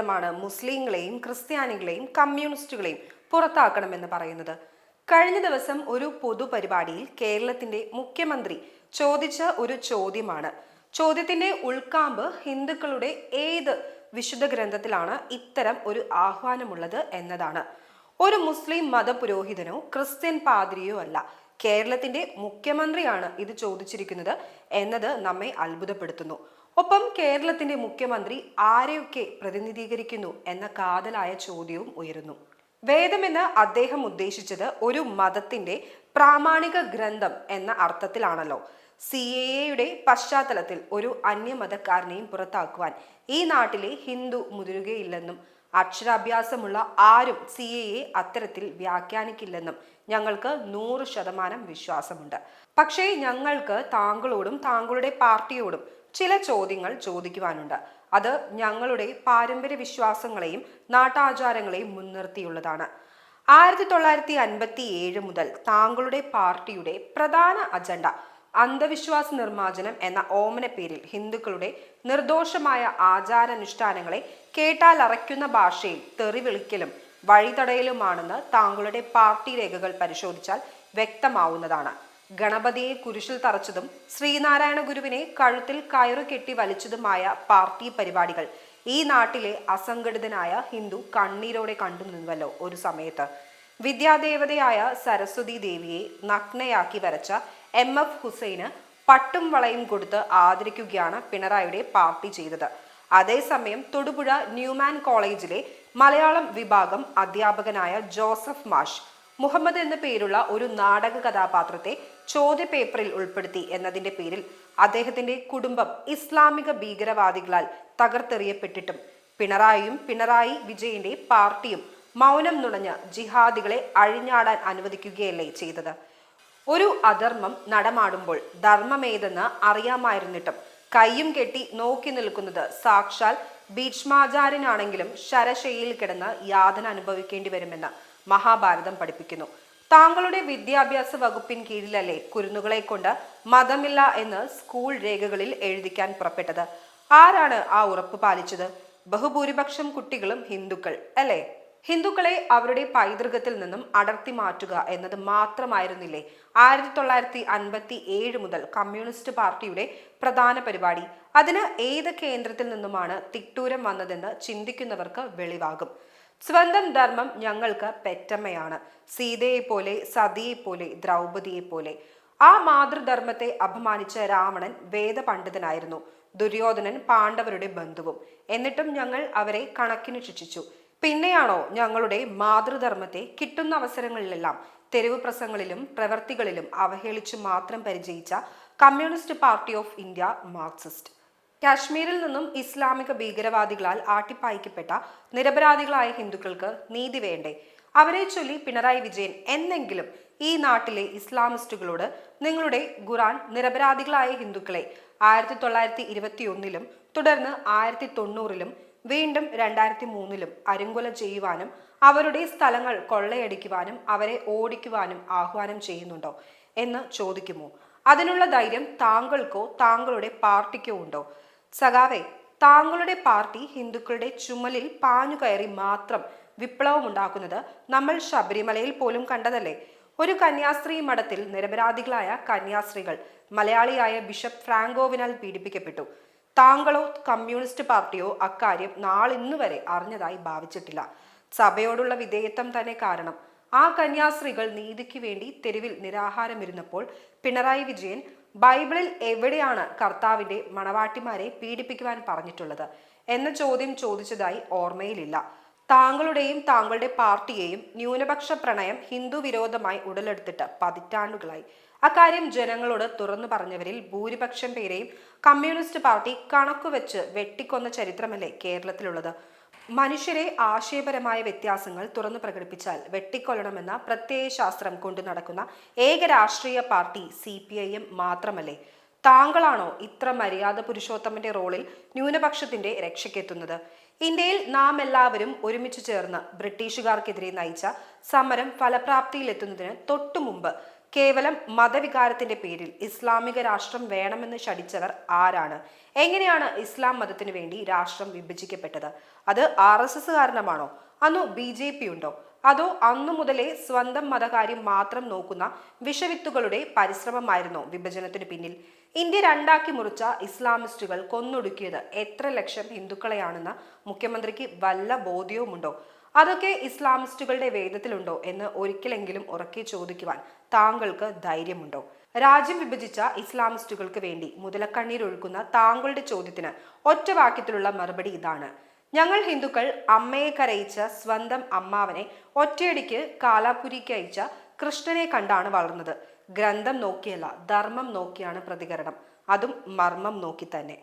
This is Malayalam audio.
വേദമാണ് മുസ്ലിങ്ങളെയും ക്രിസ്ത്യാനികളെയും കമ്മ്യൂണിസ്റ്റുകളെയും പുറത്താക്കണമെന്ന് പറയുന്നത്. കഴിഞ്ഞ ദിവസം ഒരു പൊതുപരിപാടിയിൽ കേരളത്തിന്റെ മുഖ്യമന്ത്രി ചോദിച്ച ഒരു ചോദ്യമാണ്. ചോദ്യത്തിന്റെ ഉൾക്കാമ്പ് ഹിന്ദുക്കളുടെ ഏത് വിശുദ്ധ ഗ്രന്ഥത്തിലാണ് ഇത്തരം ഒരു ആഹ്വാനമുള്ളത് എന്നതാണ്. ഒരു മുസ്ലിം മതപുരോഹിതനോ ക്രിസ്ത്യൻ പാതിരിയോ അല്ല. കേരളത്തിന്റെ മുഖ്യമന്ത്രിയാണ് ഇത് ചോദിച്ചിരിക്കുന്നത് എന്നത് നമ്മെ അത്ഭുതപ്പെടുത്തുന്നു. ഒപ്പം കേരളത്തിന്റെ മുഖ്യമന്ത്രി ആരെയൊക്കെ പ്രതിനിധീകരിക്കുന്നു എന്ന കാതലായ ചോദ്യവും ഉയരുന്നു. വേദമെന്ന് അദ്ദേഹം ഉദ്ദേശിച്ചത് ഒരു മതത്തിന്റെ പ്രാമാണിക ഗ്രന്ഥം എന്ന അർത്ഥത്തിലാണല്ലോ. സി എ എയുടെ പശ്ചാത്തലത്തിൽ ഒരു അന്യമതക്കാരനെയും പുറത്താക്കുവാൻ ഈ നാട്ടിലെ ഹിന്ദു മുതിരുകയില്ലെന്നും അക്ഷരാഭ്യാസമുള്ള ആരും സി എ എ അത്തരത്തിൽ വ്യാഖ്യാനിക്കില്ലെന്നും ഞങ്ങൾക്ക് നൂറ് ശതമാനം വിശ്വാസമുണ്ട്. പക്ഷേ ഞങ്ങൾക്ക് താങ്കളോടും താങ്കളുടെ പാർട്ടിയോടും ചില ചോദ്യങ്ങൾ ചോദിക്കുവാനുണ്ട്. അത് ഞങ്ങളുടെ പാരമ്പര്യ വിശ്വാസങ്ങളെയും നാട്ടാചാരങ്ങളെയും മുൻനിർത്തിയുള്ളതാണ്. ആയിരത്തി തൊള്ളായിരത്തി അൻപത്തി ഏഴ് മുതൽ താങ്കളുടെ പാർട്ടിയുടെ പ്രധാന അജണ്ട അന്ധവിശ്വാസ നിർമ്മാർജനം എന്ന ഓമന പേരിൽ ഹിന്ദുക്കളുടെ നിർദോഷമായ ആചാരാനുഷ്ഠാനങ്ങളെ കേട്ടാൽ അറയ്ക്കുന്ന ഭാഷയിൽ തെറിവിളിക്കലും വഴിതടയലുമാണെന്ന് താങ്കളുടെ പാർട്ടി രേഖകൾ പരിശോധിച്ചാൽ വ്യക്തമാവുന്നതാണ്. ഗണപതിയെ കുരിശിൽ തറച്ചതും ശ്രീനാരായണ ഗുരുവിനെ കഴുത്തിൽ കയറു കെട്ടി വലിച്ചതുമായ പാർട്ടി പരിപാടികൾ ഈ നാട്ടിലെ അസംഘടിതനായ ഹിന്ദു കണ്ണീരോടെ കണ്ടു നിന്നുവല്ലോ ഒരു സമയത്ത്. വിദ്യാദേവതയായ സരസ്വതി ദേവിയെ നഗ്നയാക്കി വരച്ച എം എഫ് ഹുസൈന് പട്ടും വളയും കൊടുത്ത് ആദരിക്കുകയാണ് പിണറായിയുടെ പാർട്ടി ചെയ്തത്. അതേസമയം തൊടുപുഴ ന്യൂമാൻ കോളേജിലെ മലയാളം വിഭാഗം അധ്യാപകനായ ജോസഫ് മാഷ് മുഹമ്മദ് എന്ന പേരുള്ള ഒരു നാടക കഥാപാത്രത്തെ ചോദ്യപേപ്പറിൽ ഉൾപ്പെടുത്തി എന്നതിന്റെ പേരിൽ അദ്ദേഹത്തിന്റെ കുടുംബം ഇസ്ലാമിക ഭീകരവാദികളാൽ തകർത്തെറിയപ്പെട്ടിട്ടും പിണറായിയും പിണറായി വിജയന്റെ പാർട്ടിയും മൗനം നുണഞ്ഞ് ജിഹാദികളെ അഴിഞ്ഞാടാൻ അനുവദിക്കുകയല്ലേ ചെയ്തത്? ഒരു അധർമ്മം നടമാടുമ്പോൾ ധർമ്മമേതെന്ന് അറിയാമായിരുന്നിട്ടും കയ്യും കെട്ടി നോക്കി നിൽക്കുന്നത് സാക്ഷാൽ ഭീഷ്മാചാര്യനാണെങ്കിലും ശരശയിൽ കിടന്ന് യാതന അനുഭവിക്കേണ്ടി വരുമെന്ന് മഹാഭാരതം പഠിപ്പിക്കുന്നു. താങ്കളുടെ വിദ്യാഭ്യാസ വകുപ്പിൻ കീഴിലല്ലേ കുരുന്നുകളെ കൊണ്ട് മതമില്ല എന്ന് സ്കൂൾ രേഖകളിൽ എഴുതിക്കാൻ പുറപ്പെട്ടത്. ആരാണ് ആ ഉറപ്പ് പാലിച്ചത്? ബഹുഭൂരിപക്ഷം കുട്ടികളും ഹിന്ദുക്കൾ അല്ലേ? ഹിന്ദുക്കളെ അവരുടെ പൈതൃകത്തിൽ നിന്നും അടർത്തി മാറ്റുക എന്നത് മാത്രമായിരുന്നില്ലേ ആയിരത്തി തൊള്ളായിരത്തി അൻപത്തി ഏഴ് മുതൽ കമ്മ്യൂണിസ്റ്റ് പാർട്ടിയുടെ പ്രധാന പരിപാടി. അതിന് ഏത് കേന്ദ്രത്തിൽ നിന്നുമാണ് തിട്ടൂരം വന്നതെന്ന് ചിന്തിക്കുന്നവർക്ക് വെളിവാകും. സ്വന്തം ധർമ്മം ഞങ്ങൾക്ക് പെറ്റമ്മയാണ്. സീതയെപ്പോലെ സതിയെപ്പോലെ ദ്രൗപതിയെപ്പോലെ. പോലെ ദ്രൗപതിയെ പോലെ ആ മാതൃധർമ്മത്തെ അപമാനിച്ച രാവണൻ വേദപണ്ഡിതനായിരുന്നു. ദുര്യോധനൻ പാണ്ഡവരുടെ ബന്ധുവും. എന്നിട്ടും ഞങ്ങൾ അവരെ കണക്കിന് ശിക്ഷിച്ചു. പിന്നെയാണോ ഞങ്ങളുടെ മാതൃധർമ്മത്തെ കിട്ടുന്ന അവസരങ്ങളിലെല്ലാം തെരുവ് പ്രസംഗങ്ങളിലും പ്രവർത്തികളിലും അവഹേളിച്ചു മാത്രം പരിചയിച്ച communist party of India Marxist. കാശ്മീരിൽ നിന്നും ഇസ്ലാമിക ഭീകരവാദികളാൽ ആട്ടിപ്പായിക്കപ്പെട്ട നിരപരാധികളായ ഹിന്ദുക്കൾക്ക് നീതി വേണ്ടേ? അവരെ ചൊല്ലി പിണറായി വിജയൻ എന്നെങ്കിലും ഈ നാട്ടിലെ ഇസ്ലാമിസ്റ്റുകളോട് നിങ്ങളുടെ ഖുറാൻ നിരപരാധികളായ ഹിന്ദുക്കളെ ആയിരത്തി തൊള്ളായിരത്തി ഇരുപത്തി ഒന്നിലും തുടർന്ന് ആയിരത്തി തൊണ്ണൂറിലും വീണ്ടും രണ്ടായിരത്തി മൂന്നിലും അരുങ്കൊല ചെയ്യുവാനും അവരുടെ സ്ഥലങ്ങൾ കൊള്ളയടിക്കുവാനും അവരെ ഓടിക്കുവാനും ആഹ്വാനം ചെയ്യുന്നുണ്ടോ എന്ന് ചോദിക്കുമോ? അതിനുള്ള ധൈര്യം താങ്കൾക്കോ താങ്കളുടെ പാർട്ടിക്കോ ഉണ്ടോ? സഖാവെ താങ്കളുടെ പാർട്ടി ഹിന്ദുക്കളുടെ ചുമലിൽ പാഞ്ഞു കയറി മാത്രം വിപ്ലവം ഉണ്ടാക്കുന്നത് നമ്മൾ ശബരിമലയിൽ പോലും കണ്ടതല്ലേ? ഒരു കന്യാസ്ത്രീ മഠത്തിൽ നിരപരാധികളായ കന്യാസ്ത്രീകൾ മലയാളിയായ ബിഷപ്പ് ഫ്രാങ്കോവിനാൽ പീഡിപ്പിക്കപ്പെട്ടു. താങ്കളോ കമ്മ്യൂണിസ്റ്റ് പാർട്ടിയോ അക്കാര്യം നാളിന്നു വരെ അറിഞ്ഞതായി ഭാവിച്ചിട്ടില്ല. സഭയോടുള്ള വിധേയത്വം തന്നെ കാരണം. ആ കന്യാസ്ത്രീകൾ നീതിക്ക് വേണ്ടി തെരുവിൽ നിരാഹാരമിരുന്നപ്പോൾ പിണറായി വിജയൻ ബൈബിളിൽ എവിടെയാണ് കർത്താവിന്റെ മണവാട്ടിമാരെ പീഡിപ്പിക്കുവാൻ പറഞ്ഞിട്ടുള്ളത്? എന്ന ചോദ്യം ചോദിച്ചതായി ഓർമ്മയിലില്ല. താങ്കളുടെയും താങ്കളുടെ പാർട്ടിയെയും ന്യൂനപക്ഷ പ്രണയം ഹിന്ദു വിരോധമായി ഉടലെടുത്തിട്ട് പതിറ്റാണ്ടുകളായി. അക്കാര്യം ജനങ്ങളോട് തുറന്നു പറഞ്ഞവരിൽ ഭൂരിപക്ഷം പേരെയും കമ്മ്യൂണിസ്റ്റ് പാർട്ടി കണക്കുവെച്ച് വെട്ടിക്കൊന്ന ചരിത്രമല്ലേ കേരളത്തിലുള്ളത്? മനുഷ്യരെ ആശയപരമായ വ്യത്യാസങ്ങൾ തുറന്നു പ്രകടിപ്പിച്ചാൽ വെട്ടിക്കൊല്ലണമെന്ന പ്രത്യയശാസ്ത്രം കൊണ്ടു നടക്കുന്ന ഏക രാഷ്ട്രീയ party C P I M മാത്രമല്ലേ? താങ്കളാണോ ഇത്ര മര്യാദ പുരുഷോത്തമന്റെ റോളിൽ ന്യൂനപക്ഷത്തിന്റെ രക്ഷയ്ക്കെത്തുന്നത്? ഇന്ത്യയിൽ നാം എല്ലാവരും ഒരുമിച്ച് ചേർന്ന് ബ്രിട്ടീഷുകാർക്കെതിരെ നയിച്ച സമരം ഫലപ്രാപ്തിയിലെത്തുന്നതിന് തൊട്ടു മുമ്പ് കേവലം മതവികാരത്തിന്റെ പേരിൽ ഇസ്ലാമിക രാഷ്ട്രം വേണമെന്ന് ശടിച്ചവർ ആരാണ്? എങ്ങനെയാണ് ഇസ്ലാം മതത്തിനു വേണ്ടി രാഷ്ട്രം വിഭജിക്കപ്പെട്ടത്? അത് ആർ എസ് എസ് കാരണമാണോ അന്നു ബി ജെ പി ഉണ്ടോ അതോ അന്നു മുതലേ സ്വന്തം മതകാര്യം മാത്രം നോക്കുന്ന വിഷവിത്തുകളുടെ പരിശ്രമമായിരുന്നോ വിഭജനത്തിന് പിന്നിൽ? ഇന്ത്യ രണ്ടാക്കി മുറിച്ച ഇസ്ലാമിസ്റ്റുകൾ കൊന്നൊടുക്കിയത് എത്ര ലക്ഷം ഹിന്ദുക്കളെയാണെന്ന് മുഖ്യമന്ത്രിക്ക് വല്ല ബോധ്യവുമുണ്ടോ? അതൊക്കെ ഇസ്ലാമിസ്റ്റുകളുടെ വേദത്തിലുണ്ടോ എന്ന് ഒരിക്കലെങ്കിലും ഉറക്കെ ചോദിക്കുവാൻ താങ്കൾക്ക് ധൈര്യമുണ്ടോ? രാജ്യം വിഭജിച്ച ഇസ്ലാമിസ്റ്റുകൾക്ക് വേണ്ടി മുതലക്കണ്ണീരൊഴുക്കുന്ന താങ്കളുടെ ചോദ്യത്തിന് ഒറ്റ വാക്യത്തിലുള്ള മറുപടി ഇതാണ്. ഞങ്ങൾ ഹിന്ദുക്കൾ അമ്മയെ കരയിച്ച സ്വന്തം അമ്മാവനെ ഒറ്റയടിക്ക് കാലാപുരിക്ക് അയച്ച കൃഷ്ണനെ കണ്ടാണ് വളർന്നത്. ഗ്രന്ഥം നോക്കിയല്ല ധർമ്മം നോക്കിയാണ് പ്രതികരണം. അതും മർമ്മം നോക്കി തന്നെ